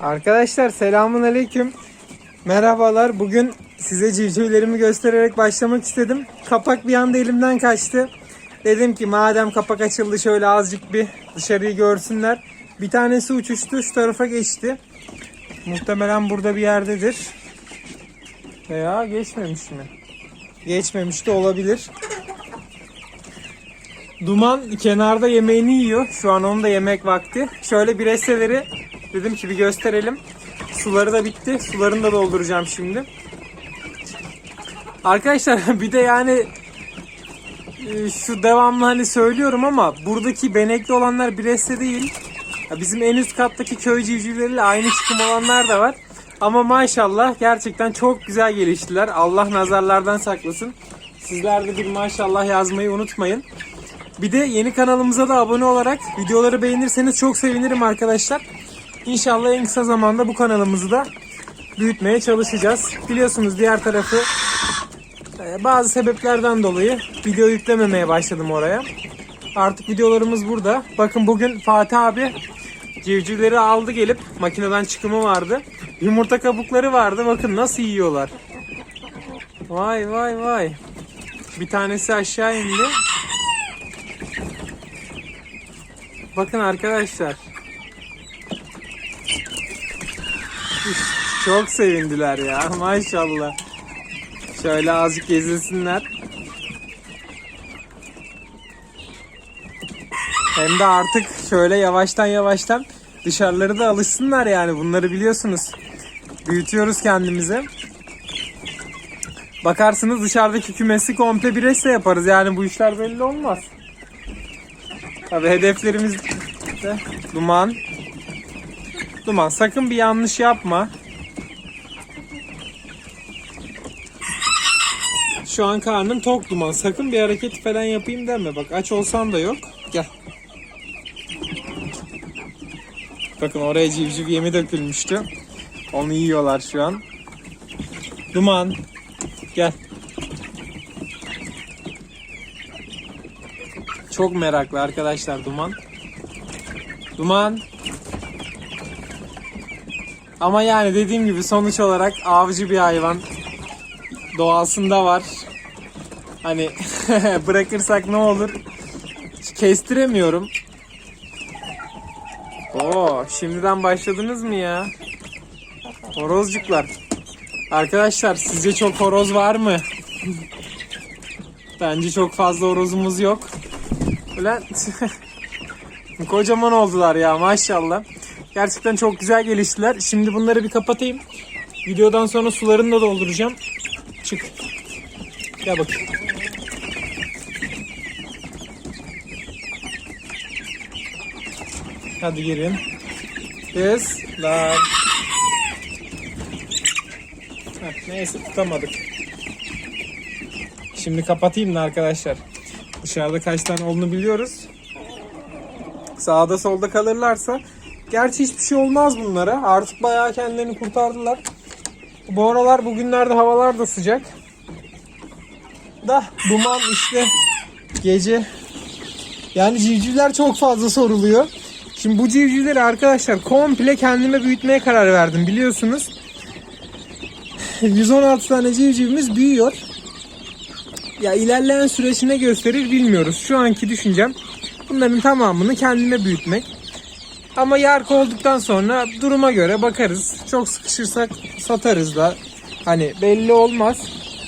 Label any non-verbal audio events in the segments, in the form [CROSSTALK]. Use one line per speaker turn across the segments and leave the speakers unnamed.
Arkadaşlar selamun aleyküm. Merhabalar. Bugün size civcivlerimi göstererek başlamak istedim. Kapak bir anda elimden kaçtı. Dedim ki madem kapak açıldı şöyle azıcık bir dışarıyı görsünler. Bir tanesi uçuştu şu tarafa geçti. Muhtemelen burada bir yerdedir. Veya geçmemiş mi? Geçmemiş de olabilir. Duman kenarda yemeğini yiyor. Şu an onun da yemek vakti. Şöyle bir resteleri dedim ki bir gösterelim. Suları da bitti. Sularını da dolduracağım şimdi. Arkadaşlar [LAUGHS] bir de yani e, şu devamlı hani söylüyorum ama buradaki benekli olanlar Brest'te değil. Bizim en üst kattaki köy civcivleriyle aynı çıkım olanlar da var. Ama maşallah gerçekten çok güzel geliştiler. Allah nazarlardan saklasın. Sizler de bir maşallah yazmayı unutmayın. Bir de yeni kanalımıza da abone olarak videoları beğenirseniz çok sevinirim arkadaşlar. İnşallah en kısa zamanda bu kanalımızı da büyütmeye çalışacağız. Biliyorsunuz diğer tarafı e, bazı sebeplerden dolayı video yüklememeye başladım oraya. Artık videolarımız burada. Bakın bugün Fatih abi civcivleri aldı gelip makineden çıkımı vardı. Yumurta kabukları vardı. Bakın nasıl yiyorlar. Vay vay vay. Bir tanesi aşağı indi. Bakın arkadaşlar. Çok sevindiler ya maşallah. Şöyle azıcık gezilsinler. Hem de artık şöyle yavaştan yavaştan dışarıları da alışsınlar yani bunları biliyorsunuz. Büyütüyoruz kendimizi. Bakarsınız dışarıdaki kümesi komple bir yaparız yani bu işler belli olmaz. Tabi hedeflerimiz de duman. Duman sakın bir yanlış yapma. Şu an karnım tok duman. Sakın bir hareket falan yapayım deme. Bak aç olsan da yok. Gel. Bakın oraya civciv yemi dökülmüştü. Onu yiyorlar şu an. Duman. Gel. Çok meraklı arkadaşlar Duman. Duman. Ama yani dediğim gibi sonuç olarak avcı bir hayvan. Doğasında var. Hani [LAUGHS] bırakırsak ne olur? Kestiremiyorum. Oo, şimdiden başladınız mı ya? Horozcuklar. Arkadaşlar sizce çok horoz var mı? [LAUGHS] Bence çok fazla horozumuz yok. Ulan [LAUGHS] kocaman oldular ya maşallah. Gerçekten çok güzel geliştiler. Şimdi bunları bir kapatayım. Videodan sonra sularını da dolduracağım. Çık. Gel bak. Hadi girin. Kızlar. Heh, neyse tutamadık. Şimdi kapatayım da arkadaşlar. Dışarıda kaç tane olduğunu biliyoruz. Sağda solda kalırlarsa gerçi hiçbir şey olmaz bunlara. Artık bayağı kendilerini kurtardılar. Bu aralar bugünlerde havalar da sıcak. Da duman işte gece yani civcivler çok fazla soruluyor. Şimdi bu civcivleri arkadaşlar komple kendime büyütmeye karar verdim biliyorsunuz. 116 tane civcivimiz büyüyor. Ya ilerleyen süreç ne gösterir bilmiyoruz. Şu anki düşüncem bunların tamamını kendime büyütmek. Ama yark olduktan sonra duruma göre bakarız. Çok sıkışırsak satarız da. Hani belli olmaz.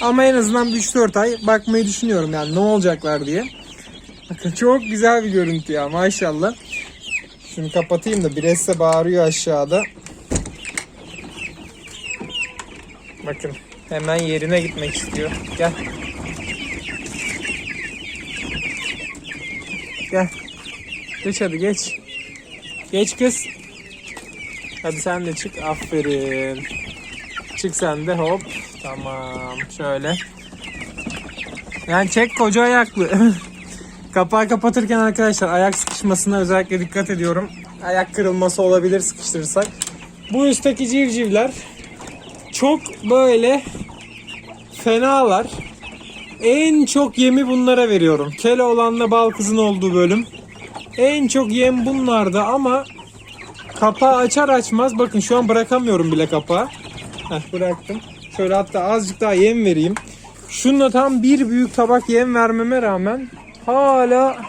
Ama en azından 3-4 ay bakmayı düşünüyorum yani ne olacaklar diye. Bakın çok güzel bir görüntü ya maşallah. Şunu kapatayım da Bresse bağırıyor aşağıda. Bakın hemen yerine gitmek istiyor. Gel. Gel. Geç hadi geç. Geç kız. Hadi sen de çık. Aferin. Çık sen de hop. Tamam. Şöyle. Yani çek koca ayaklı. [LAUGHS] Kapağı kapatırken arkadaşlar ayak sıkışmasına özellikle dikkat ediyorum. Ayak kırılması olabilir sıkıştırırsak. Bu üstteki civcivler çok böyle fenalar. En çok yemi bunlara veriyorum. Keloğlan'la Balkız'ın olduğu bölüm. En çok yem bunlarda ama kapağı açar açmaz bakın şu an bırakamıyorum bile kapağı. Heh, bıraktım. Şöyle hatta azıcık daha yem vereyim. Şununla tam bir büyük tabak yem vermeme rağmen hala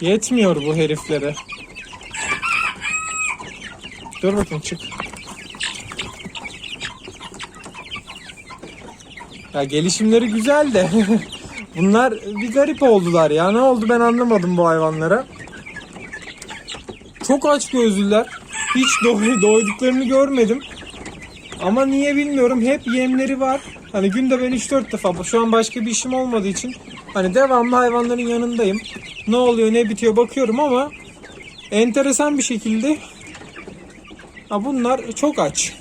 yetmiyor bu heriflere. Dur bakayım çık. Ya gelişimleri güzel de [LAUGHS] bunlar bir garip oldular ya. Ne oldu ben anlamadım bu hayvanlara. Çok aç gözlüler. Hiç doy [LAUGHS] doyduklarını görmedim. Ama niye bilmiyorum. Hep yemleri var. Hani günde ben 3-4 defa şu an başka bir işim olmadığı için hani devamlı hayvanların yanındayım. Ne oluyor ne bitiyor bakıyorum ama enteresan bir şekilde ha bunlar çok aç.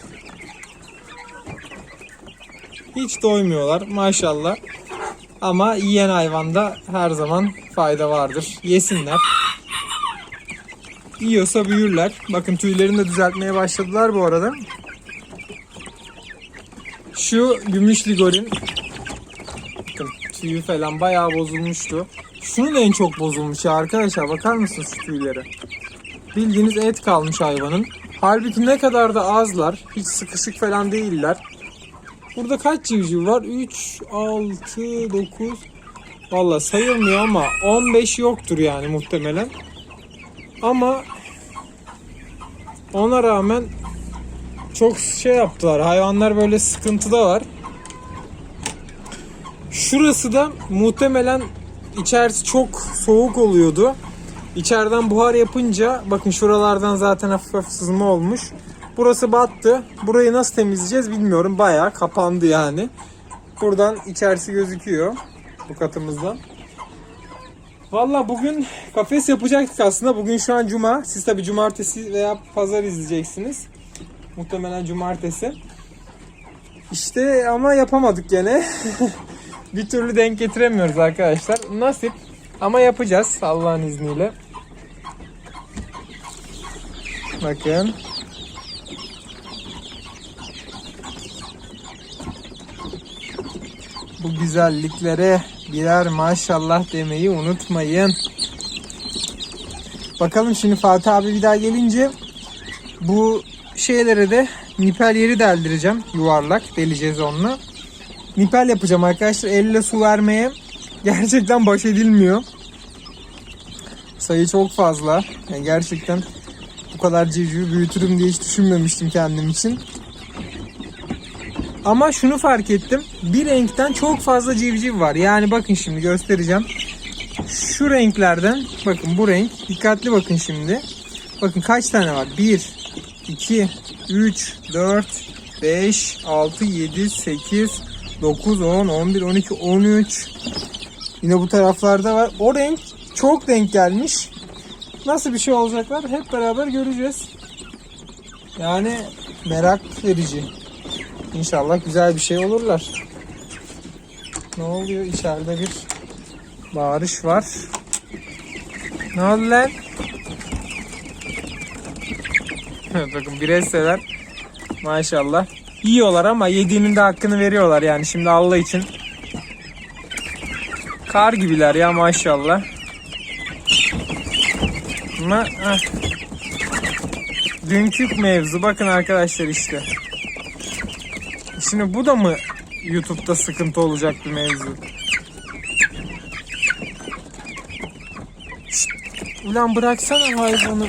Hiç doymuyorlar maşallah. Ama yiyen hayvanda her zaman fayda vardır. Yesinler. Yiyorsa büyürler. Bakın tüylerini de düzeltmeye başladılar bu arada. Şu gümüş ligorin tüyü falan bayağı bozulmuştu. Şunun en çok bozulmuş ya arkadaşlar bakar mısınız şu tüylere? Bildiğiniz et kalmış hayvanın. Halbuki ne kadar da azlar. Hiç sıkışık falan değiller. Burada kaç civciv var? 3, 6, 9. Valla sayılmıyor ama 15 yoktur yani muhtemelen. Ama ona rağmen çok şey yaptılar. Hayvanlar böyle sıkıntıda var. Şurası da muhtemelen içerisi çok soğuk oluyordu. İçeriden buhar yapınca bakın şuralardan zaten hafif hafif sızma olmuş. Burası battı. Burayı nasıl temizleyeceğiz bilmiyorum. Bayağı kapandı yani. Buradan içerisi gözüküyor. Bu katımızdan. Valla bugün kafes yapacaktık aslında. Bugün şu an cuma. Siz tabi cumartesi veya pazar izleyeceksiniz. Muhtemelen cumartesi. İşte ama yapamadık gene. [LAUGHS] bir türlü denk getiremiyoruz arkadaşlar. Nasip. Ama yapacağız Allah'ın izniyle. Bakın. Bu güzelliklere birer maşallah demeyi unutmayın. Bakalım şimdi Fatih abi bir daha gelince bu şeylere de nipel yeri deldireceğim. Yuvarlak deleceğiz onunla. Nipel yapacağım arkadaşlar. Elle su vermeye gerçekten baş edilmiyor. Sayı çok fazla. Yani gerçekten bu kadar civcivi büyütürüm diye hiç düşünmemiştim kendim için. Ama şunu fark ettim. Bir renkten çok fazla civciv var. Yani bakın şimdi göstereceğim. Şu renklerden bakın bu renk. Dikkatli bakın şimdi. Bakın kaç tane var? 1, 2, 3, 4, 5, 6, 7, 8, 9, 10, 11, 12, 13. Yine bu taraflarda var. O renk çok denk gelmiş. Nasıl bir şey olacaklar hep beraber göreceğiz. Yani merak verici. İnşallah güzel bir şey olurlar. Ne oluyor? İçeride bir bağırış var. Ne oldu lan? [LAUGHS] Bakın bireysel maşallah. Yiyorlar ama yediğinin de hakkını veriyorlar yani şimdi Allah için. Kar gibiler ya maşallah. Ama heh. dünkü mevzu bakın arkadaşlar işte. Şimdi bu da mı YouTube'da sıkıntı olacak bir mevzu? Ulan bıraksana hayvanı.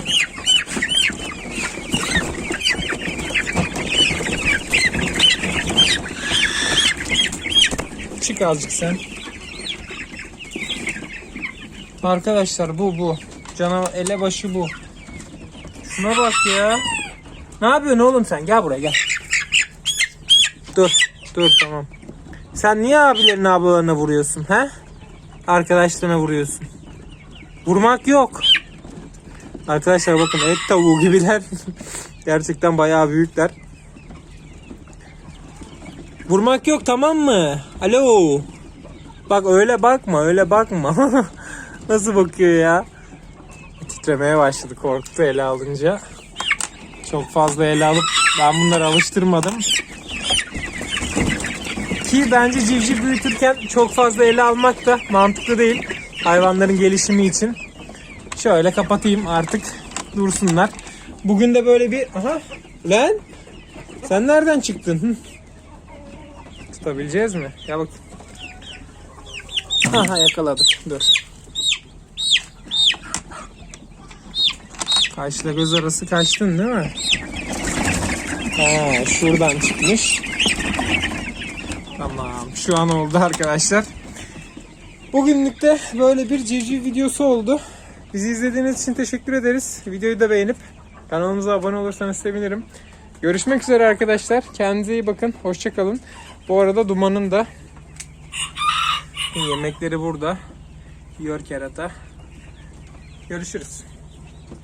Çık azıcık sen. Arkadaşlar bu bu. Canavar elebaşı bu. Şuna bak ya. Ne yapıyorsun oğlum sen? Gel buraya gel. Dur. Dur tamam. Sen niye abilerin ablalarına vuruyorsun he? Arkadaşlarına vuruyorsun. Vurmak yok. Arkadaşlar bakın et tavuğu gibiler. [LAUGHS] Gerçekten bayağı büyükler. Vurmak yok tamam mı? Alo. Bak öyle bakma öyle bakma. [LAUGHS] Nasıl bakıyor ya? Titremeye başladı korktu ele alınca. Çok fazla ele alıp ben bunları alıştırmadım. Ki bence civciv büyütürken çok fazla ele almak da mantıklı değil. hayvanların gelişimi için. Şöyle kapatayım artık dursunlar. Bugün de böyle bir... Aha lan sen nereden çıktın? Tutabileceğiz mi? Gel bak. Aha yakaladık. Dur. Kaşla göz arası kaçtın değil mi? Ha, şuradan çıkmış. Tamam. Şu an oldu arkadaşlar. Bugünlük de böyle bir civciv videosu oldu. Bizi izlediğiniz için teşekkür ederiz. Videoyu da beğenip kanalımıza abone olursanız sevinirim. Görüşmek üzere arkadaşlar. Kendinize iyi bakın. Hoşçakalın. Bu arada Duman'ın da yemekleri burada. Yiyor kerata. Görüşürüz.